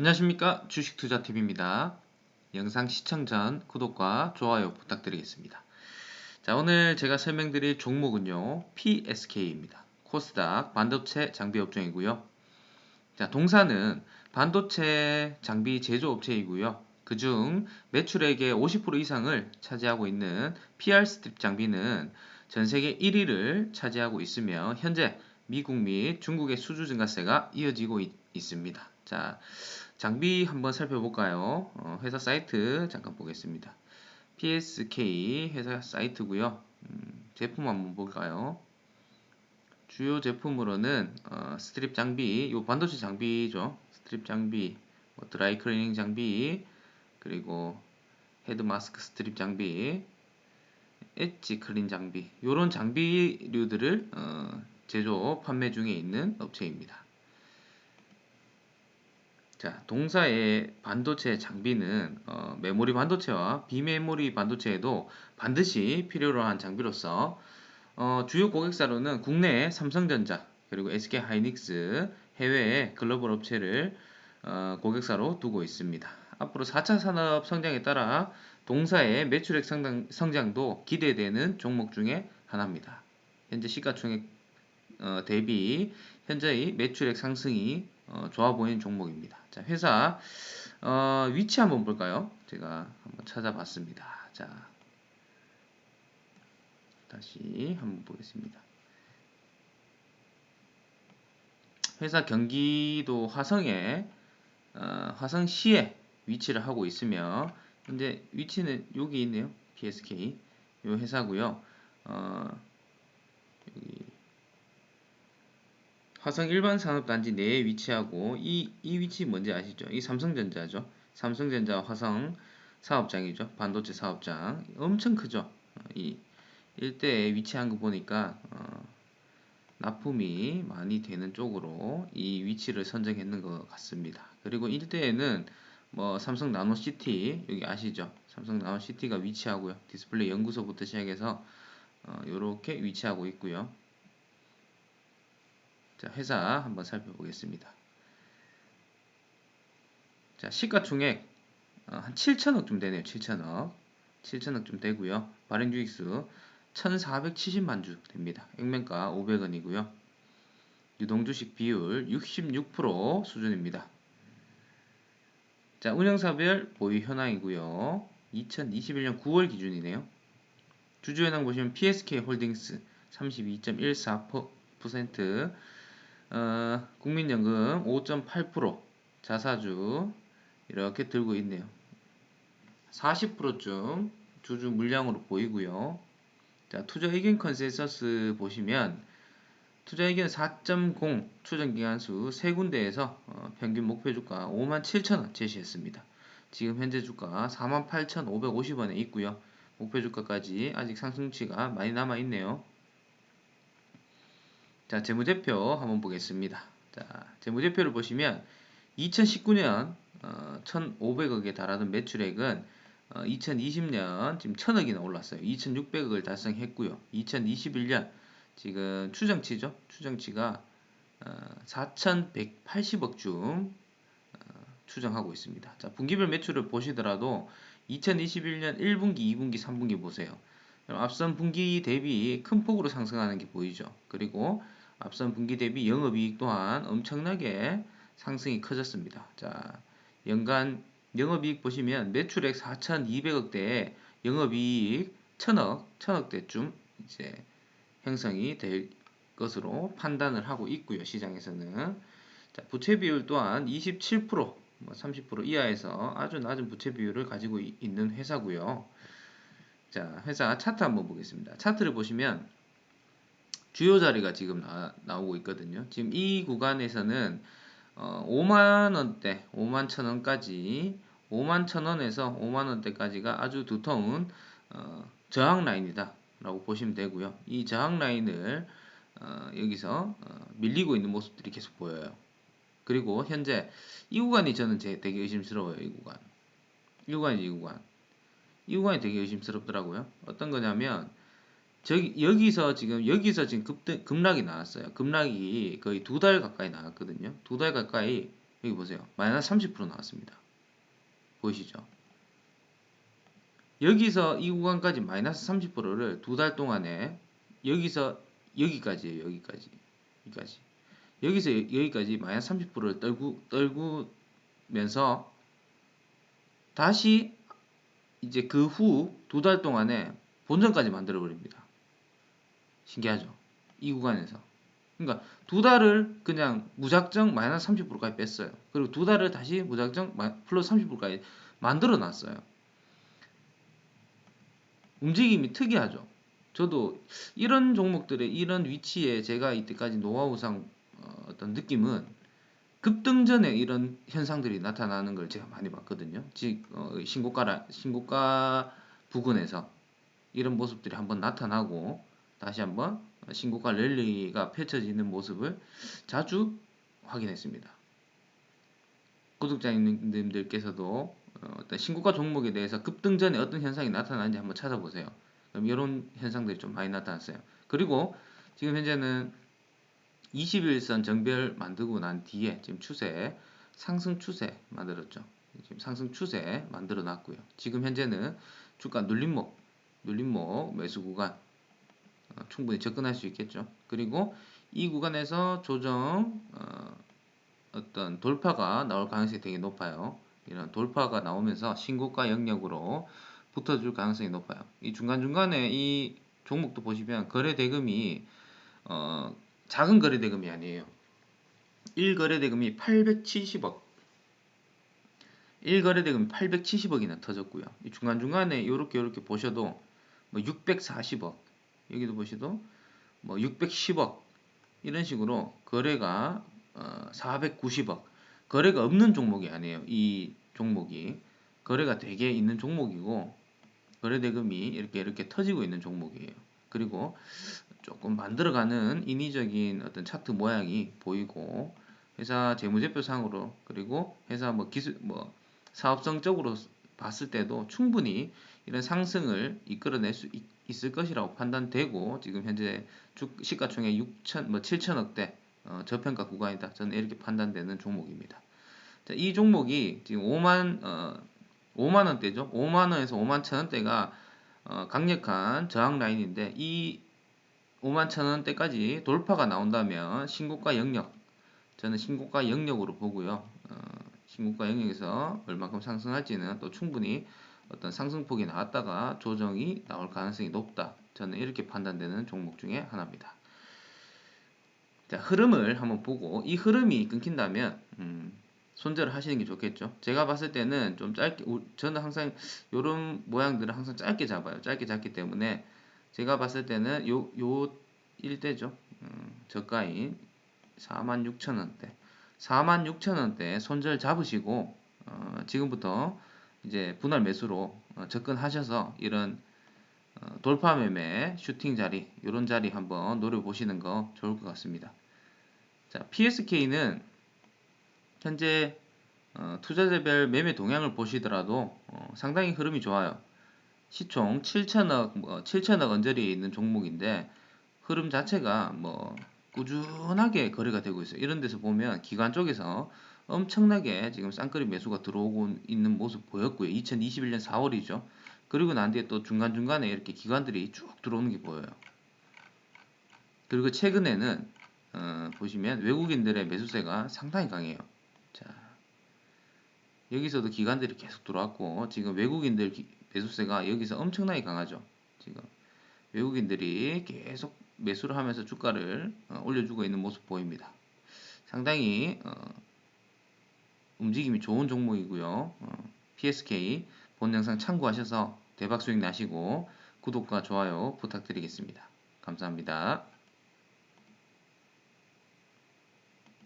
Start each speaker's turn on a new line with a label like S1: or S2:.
S1: 안녕하십니까 주식투자TV입니다. 영상 시청 전 구독과 좋아요 부탁드리겠습니다. 자 오늘 제가 설명드릴 종목은요 PSK입니다. 코스닥 반도체 장비 업종이고요. 자 동사는 반도체 장비 제조업체이고요. 그중 매출액의 50% 이상을 차지하고 있는 PR 스트립 장비는 전 세계 1위를 차지하고 있으며 현재 미국 및 중국의 수주 증가세가 이어지고 있, 습니다 자, 장비 한번 살펴볼까요? 어, 회사 사이트 잠깐 보겠습니다. PSK 회사 사이트고요. 음, 제품 한번 볼까요? 주요 제품으로는 어, 스트립 장비, 요 반도체 장비죠. 스트립 장비, 뭐 드라이 클리닝 장비, 그리고 헤드 마스크 스트립 장비, 엣지 클린 장비, 요런 장비류들을 어, 제조 판매 중에 있는 업체입니다. 자, 동사의 반도체 장비는 어, 메모리 반도체와 비메모리 반도체에도 반드시 필요로 한 장비로서 어, 주요 고객사로는 국내 삼성전자 그리고 SK 하이닉스 해외 글로벌 업체를 어, 고객사로 두고 있습니다. 앞으로 4차 산업 성장에 따라 동사의 매출액 성장, 성장도 기대되는 종목 중에 하나입니다. 현재 시가총액 어, 대비 현재의 매출액 상승이 어, 좋아 보이는 종목입니다. 자, 회사 어, 위치 한번 볼까요? 제가 한번 찾아봤습니다. 자, 다시 한번 보겠습니다. 회사 경기도 화성에 어, 화성시에 위치를 하고 있으며 근데 위치는 여기 있네요. PSK 이 회사고요. 어, 여기 화성 일반 산업단지 내에 위치하고 이, 이 위치 뭔지 아시죠? 이 삼성전자죠. 삼성전자 화성 사업장이죠. 반도체 사업장. 엄청 크죠. 어, 이 일대에 위치한 거 보니까 어, 납품이 많이 되는 쪽으로 이 위치를 선정했는 것 같습니다. 그리고 일대에는 뭐 삼성 나노시티 여기 아시죠? 삼성 나노시티가 위치하고요. 디스플레이 연구소부터 시작해서 어, 이렇게 위치하고 있고요. 자, 회사 한번 살펴보겠습니다. 자, 시가총액 어, 한 7천억쯤 되네요. 7천억. 7천억쯤 되고요. 발행 주익수 1,470만 주 됩니다. 액면가 500원이고요. 유동주식 비율 66% 수준입니다. 자, 운영사별 보유 현황이고요. 2021년 9월 기준이네요. 주주 현황 보시면 PSK 홀딩스 32.14%, 어, 국민연금 5.8% 자사주 이렇게 들고 있네요. 40%쯤 주주 물량으로 보이고요. 자, 투자 의견 컨센서스 보시면 투자 의견 4.0 추정 기간수 세 군데에서 어, 평균 목표 주가 57,000원 제시했습니다. 지금 현재 주가 48,550원에 있고요. 목표 주가까지 아직 상승치가 많이 남아 있네요. 자, 재무제표 한번 보겠습니다. 자, 재무제표를 보시면 2019년 어, 1,500억에 달하는 매출액은 어, 2020년 지금 1,000억이나 올랐어요. 2,600억을 달성했고요. 2021년 지금 추정치죠. 추정치가 어, 4,180억 중 어, 추정하고 있습니다. 자, 분기별 매출을 보시더라도 2021년 1분기, 2분기, 3분기 보세요. 앞선 분기 대비 큰 폭으로 상승하는 게 보이죠. 그리고 앞선 분기 대비 영업이익 또한 엄청나게 상승이 커졌습니다. 자, 연간 영업이익 보시면 매출액 4,200억대에 영업이익 1,000억, 1,000억대쯤 이제 형성이 될 것으로 판단을 하고 있고요. 시장에서는. 자, 부채 비율 또한 27%, 뭐30% 이하에서 아주 낮은 부채 비율을 가지고 있는 회사고요. 자, 회사 차트 한번 보겠습니다. 차트를 보시면 주요 자리가 지금 나, 나오고 있거든요. 지금 이 구간에서는 어, 5만 원대, 5만 천 원까지 5만 천 원에서 5만 원대까지가 아주 두터운 어, 저항 라인이다 라고 보시면 되고요. 이 저항 라인을 어, 여기서 어, 밀리고 있는 모습들이 계속 보여요. 그리고 현재 이 구간이 저는 제 되게 의심스러워요. 이 구간. 이 구간이 이 구간. 이 구간이 되게 의심스럽더라고요. 어떤 거냐면 저기 여기서 지금 여기서 지금 급 급락이 나왔어요. 급락이 거의 두 달 가까이 나왔거든요. 두 달 가까이 여기 보세요. 마이너스 30% 나왔습니다. 보이시죠? 여기서 이 구간까지 마이너스 30%를 두 달 동안에 여기서 여기까지예요. 여기까지. 여기까지. 여기서 여기까지 마이너스 30%를 떨구, 떨구면서 다시 이제 그 후 두 달 동안에 본전까지 만들어 버립니다. 신기하죠? 이 구간에서. 그러니까 두 달을 그냥 무작정 마이너스 30%까지 뺐어요. 그리고 두 달을 다시 무작정 플러스 30%까지 만들어 놨어요. 움직임이 특이하죠. 저도 이런 종목들의 이런 위치에 제가 이때까지 노하우상 어, 어떤 느낌은 급등 전에 이런 현상들이 나타나는 걸 제가 많이 봤거든요. 즉 어, 신고가 신고가 부근에서 이런 모습들이 한번 나타나고 다시 한번 신고가 랠리가 펼쳐지는 모습을 자주 확인했습니다. 구독자님들께서도 어, 어떤 신고가 종목에 대해서 급등 전에 어떤 현상이 나타나는지 한번 찾아보세요. 그럼 이런 현상들이 좀 많이 나타났어요. 그리고 지금 현재는 21선 정별 만들고 난 뒤에 지금 추세 상승 추세 만들었죠. 지금 상승 추세 만들어 놨고요. 지금 현재는 주가 눌림목 눌림목 매수 구간 어, 충분히 접근할 수 있겠죠. 그리고 이 구간에서 조정 어, 어떤 돌파가 나올 가능성이 되게 높아요. 이런 돌파가 나오면서 신고가 영역으로 붙어줄 가능성이 높아요. 이 중간중간에 이 종목도 보시면 거래 대금이 어, 작은 거래 대금이 아니에요. 1거래 대금이 870억 1거래 대금이 870억이나 터졌고요. 이 중간중간에 이렇게 이렇게 보셔도 뭐 640억 여기도 보셔도 뭐 610억 이런 식으로 거래가 어, 490억 거래가 없는 종목이 아니에요. 이 종목이 거래가 되게 있는 종목이고 거래 대금이 이렇게 이렇게 터지고 있는 종목이에요. 그리고 조금 만들어가는 인위적인 어떤 차트 모양이 보이고 회사 재무제표상으로 그리고 회사 뭐 기술 뭐 사업성적으로 봤을 때도 충분히 이런 상승을 이끌어낼 수 있, 을 것이라고 판단되고 지금 현재 주 시가총액 6천 뭐 7천억대 어, 저평가 구간이다. 저는 이렇게 판단되는 종목입니다. 자, 이 종목이 지금 5만 어, 5만 원대죠. 5만 원에서 5만 천 원대가 어, 강력한 저항 라인인데 이 5만 천 원대까지 돌파가 나온다면 신고가 영역 저는 신고가 영역으로 보고요. 어, 신고가 영역에서 얼마큼 상승할지는 또 충분히 어떤 상승폭이 나왔다가 조정이 나올 가능성이 높다. 저는 이렇게 판단되는 종목 중에 하나입니다. 자, 흐름을 한번 보고 이 흐름이 끊긴다면 음, 손절을 하시는 게 좋겠죠. 제가 봤을 때는 좀 짧게 저는 항상 이런 모양들은 항상 짧게 잡아요. 짧게 잡기 때문에 제가 봤을 때는 요 요 일대죠. 음, 저가인 46,000원대 46,000원대 손절 잡으시고 어, 지금부터 이제 분할 매수로 어, 접근하셔서 이런 어, 돌파 매매 슈팅 자리 이런 자리 한번 노려보시는 거 좋을 것 같습니다. 자, PSK는 현재 어, 투자자별 매매 동향을 보시더라도 어, 상당히 흐름이 좋아요. 시총 7천억, 뭐 7천억 언저리에 있는 종목인데 흐름 자체가 뭐 꾸준하게 거래가 되고 있어요. 이런 데서 보면 기관 쪽에서 엄청나게 지금 쌍끌이 매수가 들어오고 있는 모습 보였고요. 2021년 4월이죠. 그리고 난 뒤에 또 중간중간에 이렇게 기관들이 쭉 들어오는 게 보여요. 그리고 최근에는 어, 보시면 외국인들의 매수세가 상당히 강해요. 자, 여기서도 기관들이 계속 들어왔고 지금 외국인들 기, 매수세가 여기서 엄청나게 강하죠. 지금 외국인들이 계속 매수를 하면서 주가를 어, 올려주고 있는 모습 보입니다. 상당히 어, 움직임이 좋은 종목이고요. 어, PSK 본 영상 참고하셔서 대박 수익 나시고 구독과 좋아요 부탁드리겠습니다. 감사합니다.